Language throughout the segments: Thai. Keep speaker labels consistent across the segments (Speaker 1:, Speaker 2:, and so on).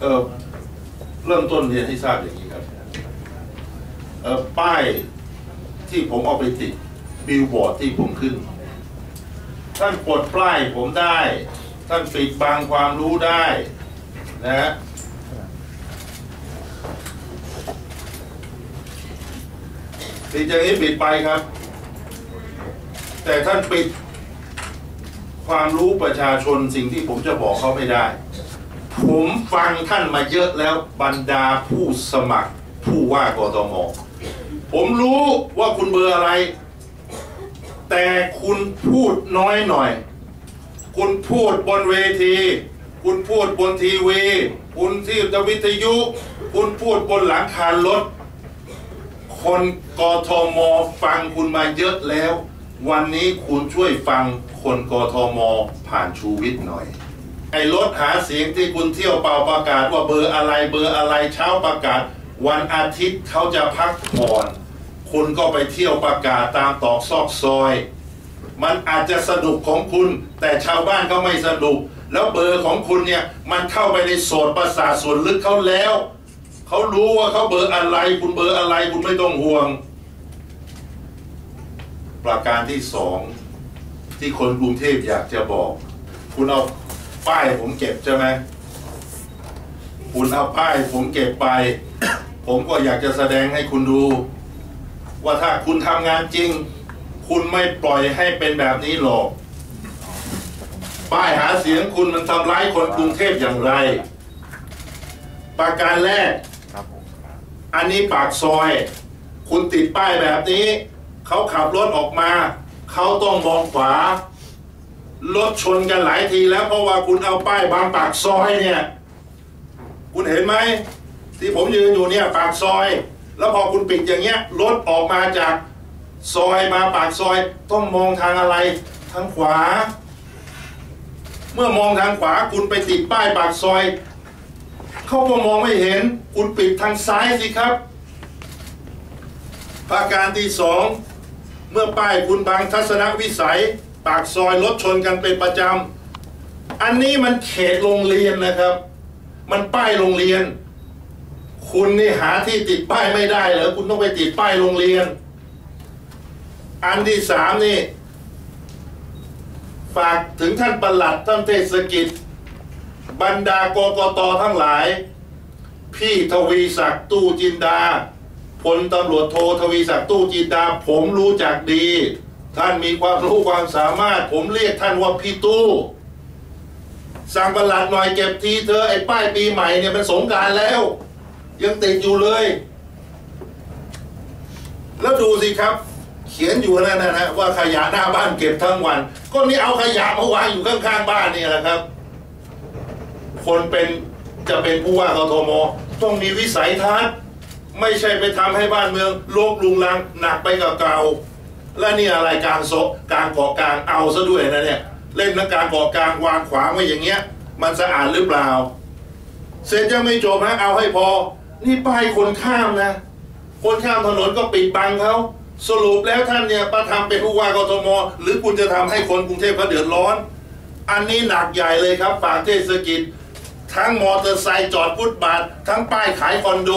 Speaker 1: เออเริ่มต้นเรียนให้ทราบอย่างนี้ครับเออป้ายที่ผมเอาไปติดบิลบอร์ดที่ผมขึ้น ท่านปลดป้ายผมได้ ท่านปิดบังความรู้ได้นะฮะปิดอย่างนี้ปิดไปครับ แต่ท่านปิดความรู้ประชาชนสิ่งที่ผมจะบอกเขาไม่ได้ ผมฟังท่านมาเยอะแล้วบรรดาผู้สมัครผู้ว่ากทมผมรู้ว่าคุณเบอร์อะไร แต่คุณพูดน้อยหน่อย คุณพูดบนเวที คุณพูดบนทีวี คุณที่วิทยุ คุณพูดบนหลังคารถ คนกทมฟังคุณมาเยอะแล้ว วันนี้คุณช่วยฟังคนกทมผ่านชูวิทย์หน่อย ไอ้รถหาเสียงที่คุณเที่ยวเป่าประกาศว่าเบอร์อะไรเบอร์อะไรเช้าประกาศ วันอาทิตย์เขาจะพักผ่อนคุณก็ไปเที่ยวประกาศตามตอกซอกซอย มันอาจจะสนุกของคุณ แต่ชาวบ้านก็ไม่สนุก แล้วเบอร์ของคุณเนี่ยมันเข้าไปในโสดประสาทส่วนลึกเขาแล้วเขารู้ว่าเขาเบอร์อะไร คุณเบอร์อะไรคุณไม่ต้องห่วง ประการที่สองที่คนกรุงเทพอยากจะบอก คุณเอา ป้ายผมเก็บใช่ไหมคุณเอาป้ายผมเก็บไป ผมก็อยากจะแสดงให้คุณดู ว่าถ้าคุณทำงานจริง คุณไม่ปล่อยให้เป็นแบบนี้หรอกป้ายหาเสียงคุณมันทำร้ายคนกรุงเทพอย่างไร ประการแรก
Speaker 2: ครับผม
Speaker 1: อันนี้ปากซอย คุณติดป้ายแบบนี้ เขาขับรถออกมา เขาต้องมองขวา รถชนกันหลายทีแล้วเพราะว่าคุณเอาป้ายบางปากซอยเนี่ย คุณเห็นไหมที่ผมยืนอยู่เนี่ยปากซอย แล้วพอคุณปิดอย่างเงี้ยรถออกมาจากซอยมาปากซอย ต้องมองทางอะไรทางขวา เมื่อมองทางขวาคุณไปติดป้ายปากซอยเขาก็มองไม่เห็นคุณปิดทางซ้ายสิครับ ประการที่สองเมื่อป้ายคุณบังทัศนวิสัย ปากซอยรถชนกันเป็นประจำอันนี้มันเขตโรงเรียนนะครับ มันป้ายโรงเรียน คุณนี่หาที่ติดป้ายไม่ได้เหรอคุณต้องไปติดป้ายโรงเรียน อันที่สามนี่ฝากถึงท่านประหลัดท่านเทศกิจ บรรดากกตทั้งหลาย พี่ทวีศักดิ์ตู้จินดาพลตำรวจโททวีศักดิ์ตู้จินดา ผมรู้จักดี ท่านมีความรู้ความสามารถ ผมเรียกท่านว่าพี่ตู้สั่งประหลัดหน่อยเก็บทีเธอไอ้ป้ายปีใหม่เนี่ยมันสงการแล้ว ยังติดอยู่เลย แล้วดูสิครับ เขียนอยู่นั่นนะฮะว่าขยะหน้าบ้านเก็บทั้งวัน ก็นี่เอาขยะมาวางอยู่ข้างๆบ้านนี่แหละครับ คนเป็นจะเป็นผู้ว่ากทมต้องมีวิสัยทัศน์ ไม่ใช่ไปทำให้บ้านเมืองโลกลุงลังหนักไปกับเก่า และนี่อะไรกลางโซะกลางเกาะกลางเอาซะด้วยนะเนี่ยเล่นนักการเกาะกลางวางขวางไว้อย่างเงี้ย มันสะอาดหรือเปล่า เสร็จยังไม่จบนะเอาให้พอ นี่ป้ายคนข้ามนะ คนข้ามถนนก็ปิดบังเขาสรุปแล้วท่านเนี่ยประทำเป็นผู้ว่ากทม หรือคุณจะทำให้คนกรุงเทพเขาเดือดร้อน อันนี้หนักใหญ่เลยครับฝากเทศกิจ ทั้งมอเตอร์ไซค์จอดฟุตบาท ทั้งป้ายขายคอนโด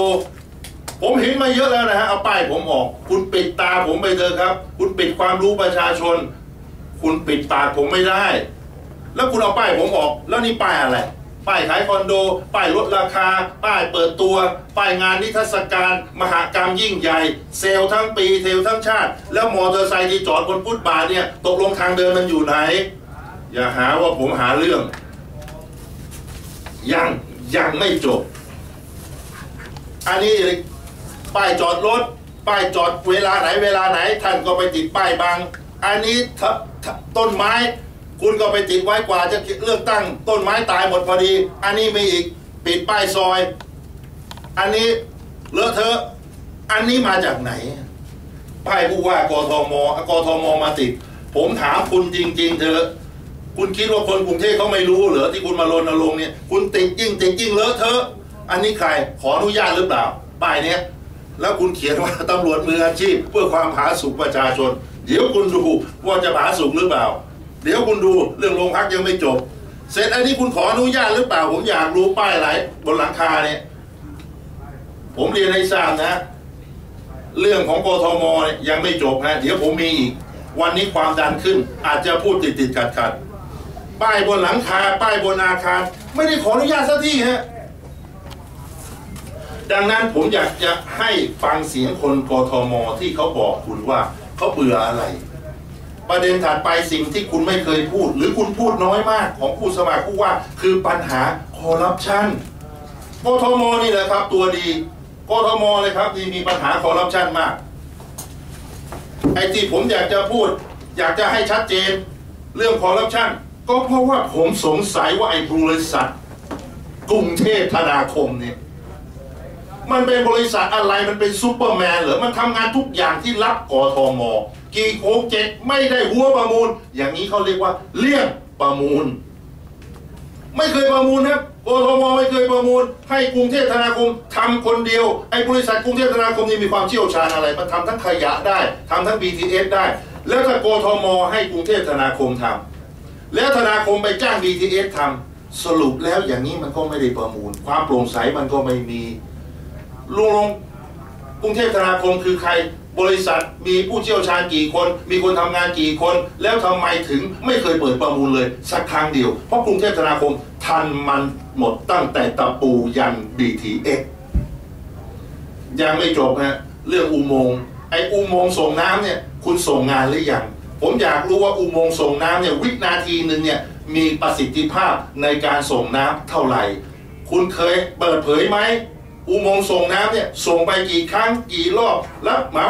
Speaker 1: ผมเห็นมาเยอะแล้วนะฮะเอาป้ายผมออก คุณปิดตาผมไปเถอะครับ คุณปิดความรู้ประชาชน คุณปิดปากผมไม่ได้ แล้วคุณเอาป้ายผมออก แล้วนี่ป้ายอะไรป้ายขายคอนโด ป้ายลดราคา ป้ายเปิดตัว ป้ายงานนิทรรศการ มหากรรมยิ่งใหญ่ เซลทั้งปีเซลทั้งชาติ แล้วมอเตอร์ไซค์ที่จอดบนฟุตบาทเนี่ย ตกลงทางเดินมันอยู่ไหน อย่าหาว่าผมหาเรื่อง ยังยังไม่จบ อันนี้ ป้ายจอดรถ ป้ายจอดเวลาไหนเวลาไหน ท่านก็ไปติดป้ายบาง อันนี้ททต้นไม้ คุณก็ไปติดไว้กว่าจะเลือกตั้ง ต้นไม้ตายหมดพอดี อันนี้มีอีกปิดป้ายซอย อันนี้เลอะเทอะ อันนี้มาจากไหน ป้ายผู้ว่ากทมกทมมาติด ผมถามคุณจริง ๆ เถอะคุณคิดว่าคนกรุงเทพเขาไม่รู้เหรอที่คุณมารณรงค์เนี่ยคุณติดยิ่งติดยิ่งเลอะเทอะ อันนี้ใครขออนุญาตหรือเปล่าป้ายเนี้ย แล้วคุณเขียนว่าตำรวจมืออาชีพ เพื่อความผาสุกประชาชน เดี๋ยวคุณดูว่าจะผาสุกหรือเปล่า เดี๋ยวคุณดูเรื่องโรงพักยังไม่จบ เสร็จอันนี้คุณขออนุญาตหรือเปล่า ผมอยากรู้ป้ายอะไรบนหลังคาเนี่ย ผมเรียนให้ทราบนะ เรื่องของกทมยังไม่จบนะเดี๋ยวผมมีอีกวันนี้ความดันขึ้น อาจจะพูดติดติดขัดขัดๆป้ายบนหลังคาป้ายบนอาคาร ไม่ได้ขออนุญาตสักที่ฮะ ดังนั้นผมอยากจะให้ฟังเสียงคนกทมที่เขาบอกคุณว่าเขาเบื่ออะไร ประเด็นถัดไปสิ่งที่คุณไม่เคยพูด หรือคุณพูดน้อยมากของผู้สมัครผู้ว่า คือปัญหาคอร์รัปชันกทมนี่แหละครับ ตัวดีกทมเลยครับที่มีปัญหาคอร์รัปชันมากไอ้ที่ผมอยากจะพูด อยากจะให้ชัดเจนเรื่องคอร์รัปชันก็เพราะว่าผมสงสัยว่าไอ้บริษัทกรุงเทพธนาคมเนี่ย มันเป็นบริษัทอะไรมันเป็นซูเปอร์แมนเหรอมันทำงานทุกอย่างที่รับกอทมกี่โคงเจ็ดไม่ได้หัวประมูล อย่างนี้เขาเรียกว่าเลี่ยงประมูล ไม่เคยประมูลครับกทมไม่เคยประมูล ให้กรุงเทพธนาคมทำคนเดียวไอ้บริษัทกรุงเทพธนาคมนี่มีความเชี่ยวชาญอะไร มันทำทั้งขยะได้ทำทั้ง BTS ได้ แล้วถ้ากทมให้กรุงเทพธนาคมทำแล้วธนาคมไปจ้าง BTS ทำสรุปแล้วอย่างนี้มันก็ไม่ได้ประมูล ความโปร่งใสมันก็ไม่มี ลุงลงกรุงเทพธนาคมคือใครบริษัทมีผู้เชี่ยวชาญกี่คน มีคนทำงานกี่คน แล้วทำไมถึงไม่เคยเปิดประมูลเลย สักครั้งเดียว เพราะกรุงเทพธนาคมทันมันหมดตั้งแต่ตะปูยัน BTX ยังไม่จบฮะเรื่องอุโมงค์ไออุโมงค์ส่งน้ำเนี่ยคุณส่งงานหรือยังผมอยากรู้ว่าอุโมงค์ส่งน้ำเนี่ยวินาทีหนึ่งเนี่ยมีประสิทธิภาพในการส่งน้ำเท่าไหร่ คุณเคยเปิดเผยไหม อุโมงค์ส่งน้ำเนี่ยส่งไปกี่ครั้งกี่รอบแล้วเหมา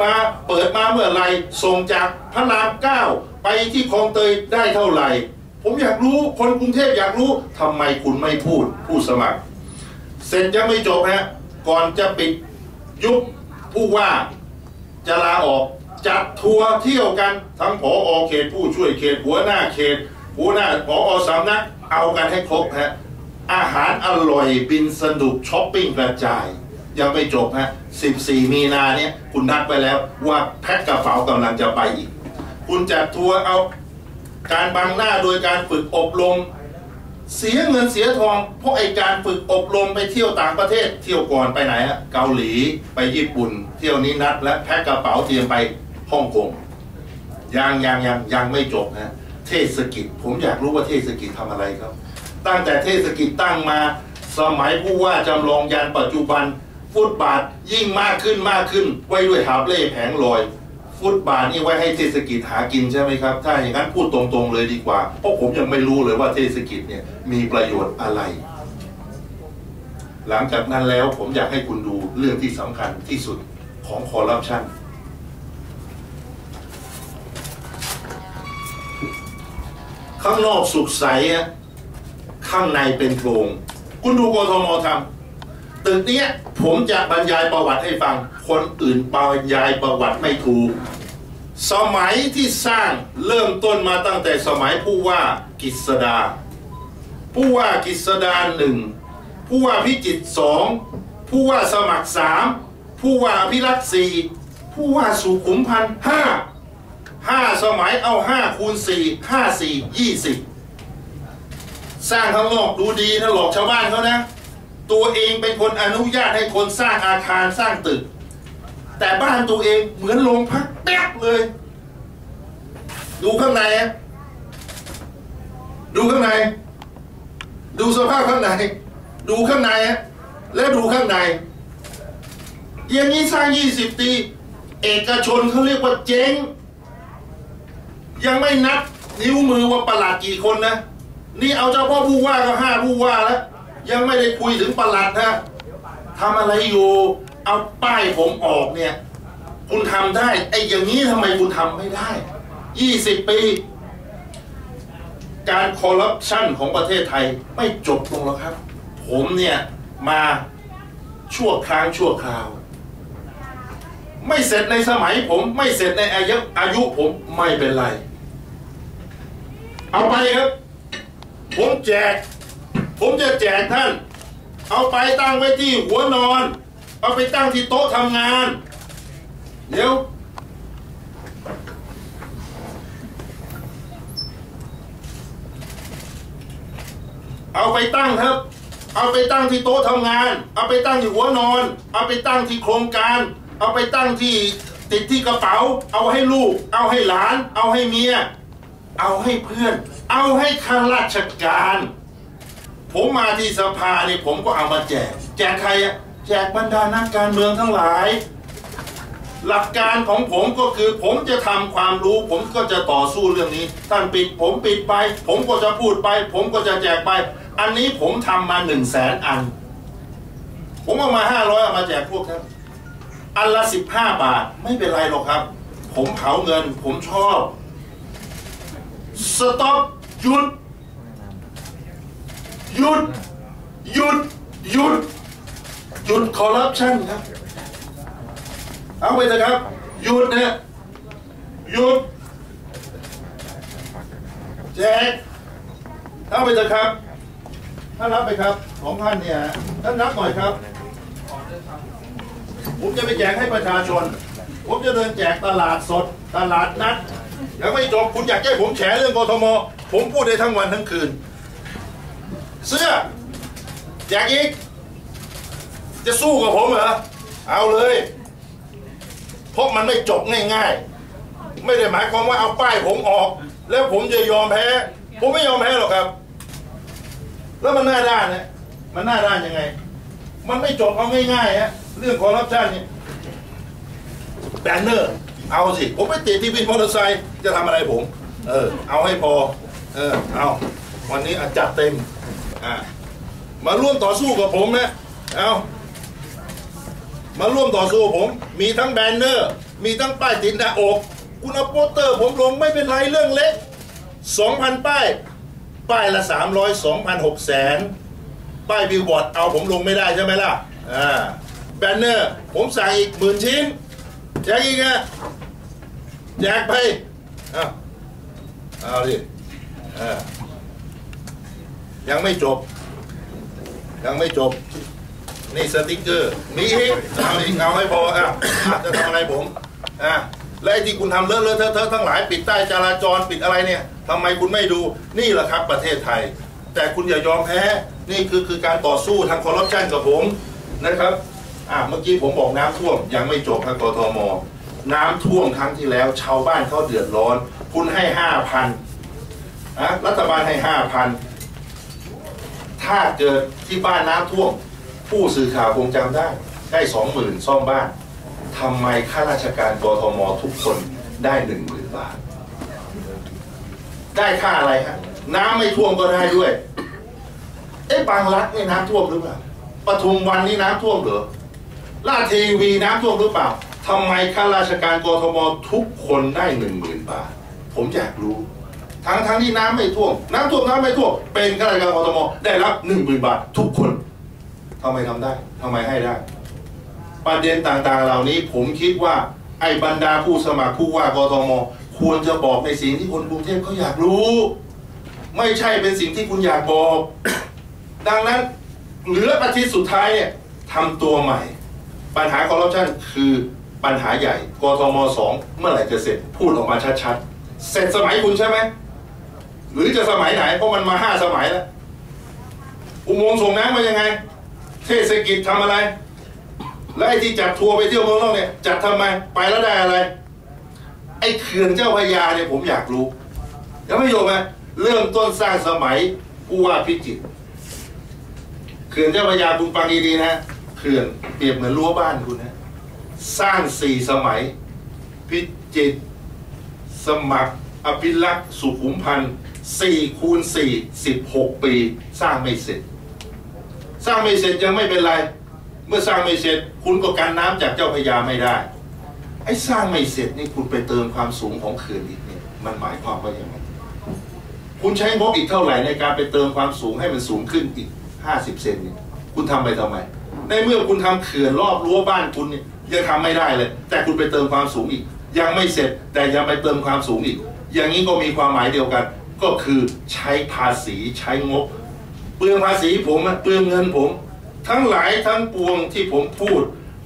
Speaker 1: มาเปิดมาเมื่อไหรส่งจากพระรามเก้าไปที่คลองเตยได้เท่าไหร่ ผมอยากรู้คนกรุงเทพอยากรู้ทำไมคุณไม่พูดผู้สมัครเสร็จยังไม่จบฮะก่อนจะปิดยุบผู้ว่าจะลาออกจัดทัวร์เที่ยวกันทั้งผออเขตผู้ช่วยเขตหัวหน้าเขตหัวหน้าผออสำนักเอากันให้ครบฮะ อาหารอร่อยบินสนุกช้อปปิ้งกระจาย ยังไม่จบฮะ 14 มีนาเนี่ยคุณนัดไปแล้วว่าแพ็คกระเป๋ากำลังจะไปอีก คุณจัดทัวร์เอาการบังหน้าโดยการฝึกอบรม เสียเงินเสียทอง เพราะไอการฝึกอบรมไปเที่ยวต่างประเทศ เที่ยวก่อนไปไหนฮะเกาหลีไปญี่ปุ่น เที่ยวนี้นัด และแพ็คกระเป๋าเตรียมไปฮ่องกงยังยังยังยังไม่จบนะเทศกิจ ผมอยากรู้ว่าเทศกิจทำอะไรครับ ตั้งแต่เทศกิจตั้งมา สมัยผู้ว่าจำลองยันปัจจุบัน ฟุตบาทยิ่งมากขึ้นมากขึ้น ไว้ด้วยหาบเล่แผงลอย ฟุตบาทนี่ไว้ให้เทศกิจหากินใช่ไหมครับ ถ้าอย่างนั้นพูดตรงๆเลยดีกว่า เพราะผมยังไม่รู้เลยว่าเทศกิจเนี่ยมีประโยชน์อะไร หลังจากนั้นแล้วผมอยากให้คุณดูเรื่องที่สำคัญที่สุดของคอร์รัปชันข้างนอกสุขใสอะ ข้างในเป็นโพรงคุณดูกทมทำตึกนี้ผมจะบรรยายประวัติให้ฟัง คนอื่นบรรยายประวัติไม่ถูก สมัยที่สร้างเริ่มต้นมาตั้งแต่สมัยผู้ว่ากิษดา ผู้ว่ากิษดาหนึ่งผู้ว่าพิจิตสองผู้ว่าสมัครสามผู้ว่าพิรักษ์สี่ผู้ว่าสุขุมพันธ์ห้าห้าสมัยเอาห้าคูณสี่ห้าสี่ยี่สิบ สร้างข้างนอกดูดีนะหลอกชาวบ้านเขานะ ตัวเองเป็นคนอนุญาตให้คนสร้างอาคารสร้างตึก แต่บ้านตัวเองเหมือนโรงพักแป๊กเลย ดูข้างในดูข้างใน ดูสภาพข้างใน ดูข้างในอะแล้วดูข้างใน อย่างนี้สร้าง20ปีเอกชนเขาเรียกว่าเจ๊ง ยังไม่นับนิ้วมือว่าประหลัดกี่คนนะ นี่เอาเฉพาะผู้ว่าก็ห้าผู้ว่าแล้ว ยังไม่ได้คุยถึงประหลัดฮะทำอะไรอยู่ เอาป้ายผมออกเนี่ย คุณทำได้ ไอ้อย่างนี้ทำไมคุณทำไม่ได้20ปี การคอร์รัปชันของประเทศไทยไม่จบลงแล้วครับ ผมเนี่ยมาชั่วครั้งชั่วคราว ไม่เสร็จในสมัยผมไม่เสร็จในอายุอายุผมไม่เป็นไร เอาไปครับ ผมแจก ผมจะแจกท่าน เอาไปตั้งไว้ที่หัวนอน เอาไปตั้งที่โต๊ะทำงาน เดี๋ยว เอาไปตั้งครับ เอาไปตั้งที่โต๊ะทำงาน เอาไปตั้งที่หัวนอน เอาไปตั้งที่โครงการ เอาไปตั้งที่ติดที่กระเป๋า เอาให้ลูก เอาให้หลาน เอาให้เมีย เอาให้เพื่อน เอาให้ข้าราชการ ผมมาที่สภาเนี่ยผมก็เอามาแจก แจกใครอะแจกบรรดานักการเมืองทั้งหลาย หลักการของผมก็คือผมจะทำความรู้ ผมก็จะต่อสู้เรื่องนี้ ท่านปิดผมปิดไป ผมก็จะพูดไป ผมก็จะแจกไป อันนี้ผมทำมาหนึ่งแสนอัน ผมเอามาห้าร้อยเอามาแจกพวกครับอันละสิบห้าบาทไม่เป็นไรหรอกครับ ผมเผาเงินผมชอบสต็อป หยุดหยุดหยุดหยุดหยุดคอร์รัปชันครับ เอาไปเถอะครับหยุดนะหยุดแจกเอาไปเถอะครับท่านรับไปครับของท่านเนี่ยท่านรับหน่อยครับผมจะไปแจกให้ประชาชน ผมจะเดินแจกตลาดสด ตลาดนัด ยังไม่จบคุณอยากให้ผมแฉเรื่องกทม ผมพูดได้ทั้งวันทั้งคืน เสื้อแจกอีก จะสู้กับผมเหรอ เอาเลย เพราะมันไม่จบง่ายๆ ไม่ได้หมายความว่าเอาป้ายผมออก แล้วผมจะยอมแพ้ ผมไม่ยอมแพ้หรอกครับ แล้วมันหน้าด้านนะมันหน้าด้านยังไง มันไม่จบเอาง่ายๆฮะเรื่องคอร์รัปชันเนี่ยแบนเนอร์ เอาสิ ผมไปติดที่วินมอเตอร์ไซค์จะทำอะไรผม เออ เอาให้พอ เออ เอา วันนี้อาจัดเต็ม อ่า มาร่วมต่อสู้กับผมนะ เอามาร่วมต่อสู้ผม มีทั้งแบนเนอร์ มีทั้งป้ายติดหน้าอก คุณเอาโปสเตอร์ผมลงไม่เป็นไรเรื่องเล็ก 2,000 ป้าย ป้ายละ 300 2,000แสน ป้ายบิลบอร์ดเอาผมลงไม่ได้ใช่ไหมล่ะ อ่า แบนเนอร์ ผมสั่งอีกหมื่นชิ้นแจกอีกอะ แจกไปเอาเอาดิอ่ายังไม่จบ ยังไม่จบ นี่สติกเกอร์มีอีกเอาอีกเอาให้พออะอะจะทำอะไรผมอะและไอ้ที่คุณทำเลอะเลอะเทอะเทอะทั้งหลายปิดใต้จราจรปิดอะไรเนี่ยทำไมคุณไม่ดูนี่แหละครับประเทศไทย แต่คุณอย่ายอมแพ้ นี่คือคือการต่อสู้ทางคอร์รัปชันกับผมนะครับอะเมื่อกี้ผมบอกน้ำท่วมยังไม่จบครับกทม น้ำท่วมครั้งที่แล้ว ชาวบ้านเขาเดือดร้อน คุณให้ห้าพันะรัฐบาลให้ห้าพันถ้าเกิดที่บ้านน้ำท่วม ผู้สื่อข่าวคงจำได้ ได้สองหมื่นซ่อมบ้านทำไมข้าราชการกทมทุกคนได้หนึ่งหมื่นบาท ได้ค่าอะไรฮะน้ำไม่ท่วมก็ได้ด้วยเอ๊ะบางรัฐนี่น้ำท่วมหรือเปล่าปทุมวันนี่น้ำท่วมเหรอลาดทีวีน้ำท่วมหรือเปล่า ทำไมข้าราชการกรทมทุกคนได้หนึ่งหมื่นบาท ผมอยากรู้ ทั้งทั้งที่น้ำไม่ท่วมน้ำท่วมน้ำไม่ท่วมเป็นข้าราชการกทมได้รับหนึ่งหมื่นบาท ทุกคนทำไมทำได้ทำไมให้ได้ ประเด็นต่างๆ เหล่านี้ผมคิดว่าไอ้บรรดาผู้สมัครผู้ว่ากรทมควรจะบอกในสิ่งที่คนกรุงเทพเขาอยากรู้ ไม่ใช่เป็นสิ่งที่คุณอยากบอก ดังนั้นเหลืออาทิตย์สุดท้ายเนี่ยทำตัวใหม่ ปัญหาคอร์รัปชันคือ ปัญหาใหญ่กทมสองเมื่อไหร่จะเสร็จพูดออกมาชัดๆ เสร็จสมัยคุณใช่ไหม หรือจะสมัยไหน เพราะมันมาห้าสมัยแล้ว อุโมงค์ส่งน้ำมายังไง เทศกิจทำอะไร และไอ้ที่จัดทัวร์ไปเที่ยวเมืองนอกเนี่ย จัดทำไม ไปแล้วได้อะไร ไอ้เขื่อนเจ้าพยาเนี่ยผมอยากรู้ยังไม่โยมไหมเริ่มต้นสร้างสมัยผู้ว่าพิจิตรเขื่อนเจ้าพยาคุณฟังดีๆนะเขื่อนเปรียบเหมือนรั้วบ้านคุณนะ สร้างสี่สมัย พิจิต สมัคร อภิลักษ์สุขุมพันธ์สี่คูณสี่สิบหกปี สร้างไม่เสร็จ สร้างไม่เสร็จยังไม่เป็นไร เมื่อสร้างไม่เสร็จ คุณก็กันน้ำจากเจ้าพระยาไม่ได้ไอ้สร้างไม่เสร็จนี่คุณไปเติมความสูงของเขื่อนอีกเนี่ยมันหมายความว่าอย่างไรคุณใช้งบอีกเท่าไหร่ในการไปเติมความสูงให้มันสูงขึ้นอีกห้าสิบเซนเนี่ยคุณทำไปทำไม ในเมื่อคุณทำเขื่อนรอบรั้วบ้านคุณเนี่ย ยังทำไม่ได้เลย แต่คุณไปเติมความสูงอีก ยังไม่เสร็จแต่ยังไปเติมความสูงอีก อย่างนี้ก็มีความหมายเดียวกัน ก็คือใช้ภาษีใช้งบ เปลืองภาษีผมเปลืองเงินผม ทั้งหลายทั้งปวงที่ผมพูด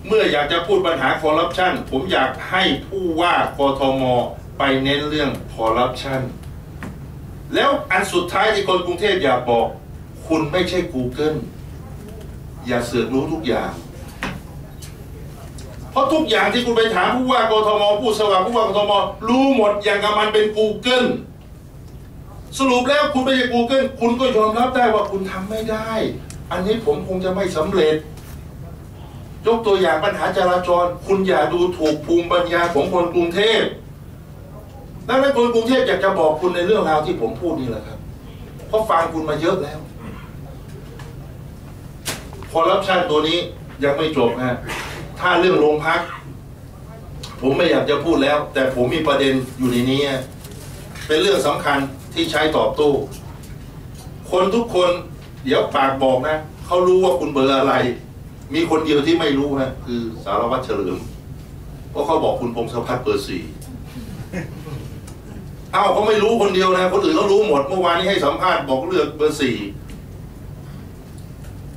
Speaker 1: เมื่ออยากจะพูดปัญหาคอร์รัปชันผมอยากให้ผู้ว่ากทมไปเน้นเรื่องคอร์รัปชันแล้วอันสุดท้ายที่คนกรุงเทพอยากบอก คุณไม่ใช่ Google อย่าเสือกรู้ทุกอย่าง เพราะทุกอย่างที่คุณไปถามผู้ว่ากทมผู้สมัครผู้ว่ากทมรู้หมดอย่างกับมันเป็น Google สรุปแล้วคุณไม่ใช่ Google คุณก็ยอมรับได้ว่าคุณทำไม่ได้ อันนี้ผมคงจะไม่สำเร็จ ยกตัวอย่างปัญหาจราจร คุณอย่าดูถูกภูมิปัญญาของคนกรุงเทพดังนั้นคนกรุงเทพอยากจะบอกคุณในเรื่องราวที่ผมพูดนี่แหละครับ เพราะฟังคุณมาเยอะแล้วคอร์รัปชันตัวนี้ยังไม่จบฮะ ถ้าเรื่องโรงพัก ผมไม่อยากจะพูดแล้ว แต่ผมมีประเด็นอยู่ในนี้ เป็นเรื่องสำคัญที่ใช้ตอบโต้คนทุกคนเดี๋ยวปากบอกนะเขารู้ว่าคุณเบอร์อะไร มีคนเดียวที่ไม่รู้ฮะคือสารวัตรเฉลิมเพราะเขาบอกคุณพงศพัฒน์เบอร์สี่เอ้าเขาไม่รู้คนเดียวนะ คนอื่นเขารู้หมดเมื่อวานนี้ให้สัมภาษณ์บอกเลือกเบอร์สี่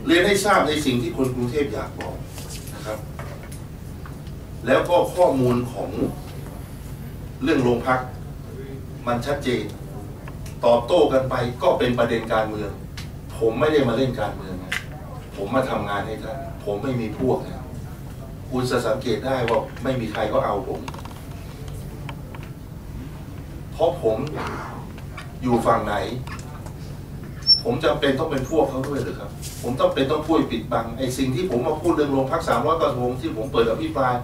Speaker 1: เรียนให้ทราบในสิ่งที่คนกรุงเทพอยากบอกนะครับ แล้วก็ข้อมูลของเรื่องโรงพัก มันชัดเจน ตอบโต้กันไปก็เป็นประเด็นการเมือง ผมไม่ได้มาเล่นการเมืองนะผมมาทำงานให้ท่านผมไม่มีพวกนะคุณจะสังเกตได้ว่าไม่มีใครก็เอาผมเพราะผมอยู่ฝั่งไหน ผมจำเป็นต้องเป็นพวกเขาด้วยหรือครับ ผมต้องเป็นต้องพูดปิดบังไอ้สิ่งที่ผมมาพูดเรื่องโรงพักสามร้อยกระทงที่ผมเปิดอภิปราย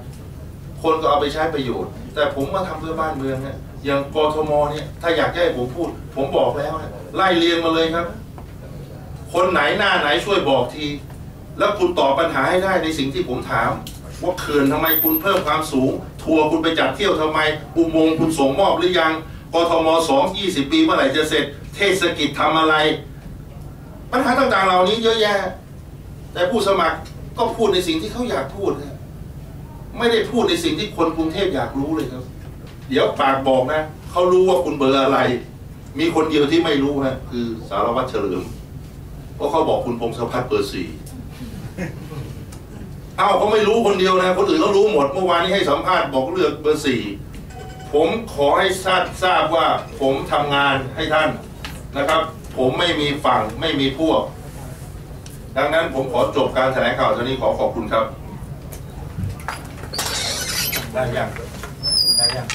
Speaker 1: คนก็เอาไปใช้ประโยชน์ แต่ผมมาทำเพื่อบ้านเมืองเนี่ยอย่างกทมเนี่ยถ้าอยากให้ผมพูด ผมบอกแล้วนะไล่เรียงมาเลยครับ คนไหนหน้าไหนช่วยบอกที แล้วคุณตอบปัญหาให้ได้ในสิ่งที่ผมถาม ว่าเขื่อนทำไมคุณเพิ่มความสูง ทัวร์คุณไปจัดเที่ยวทำไม อุโมงค์คุณส่งมอบหรือยังกทมสองยี่สิบปีเมื่อไหร่จะเสร็จ เทศกิจทำอะไร ปัญหาต่างๆเหล่านี้เยอะแยะ แต่ผู้สมัครก็พูดในสิ่งที่เขาอยากพูดนะ ไม่ได้พูดในสิ่งที่คนกรุงเทพอยากรู้เลยครับ เดี๋ยวปากบอกนะเขารู้ว่าคุณเบอร์อะไร มีคนเดียวที่ไม่รู้ฮะคือสารวัตรเฉลิมเพราะเขาบอกคุณพงศพัฒน์เบอร์สี่เอ้าเขาไม่รู้คนเดียวนะ คนอื่นเขารู้หมดเมื่อวานนี้ให้สัมภาษณ์บอกเลือกเบอร์สี่ผมขอให้ทราบทราบว่าผมทำงานให้ท่านนะครับ ผมไม่มีฝั่งไม่มีพวก ดังนั้นผมขอจบการแถลงข่าวเท่านี้ขอขอบคุณครับ
Speaker 2: ได้ยังได้ยัง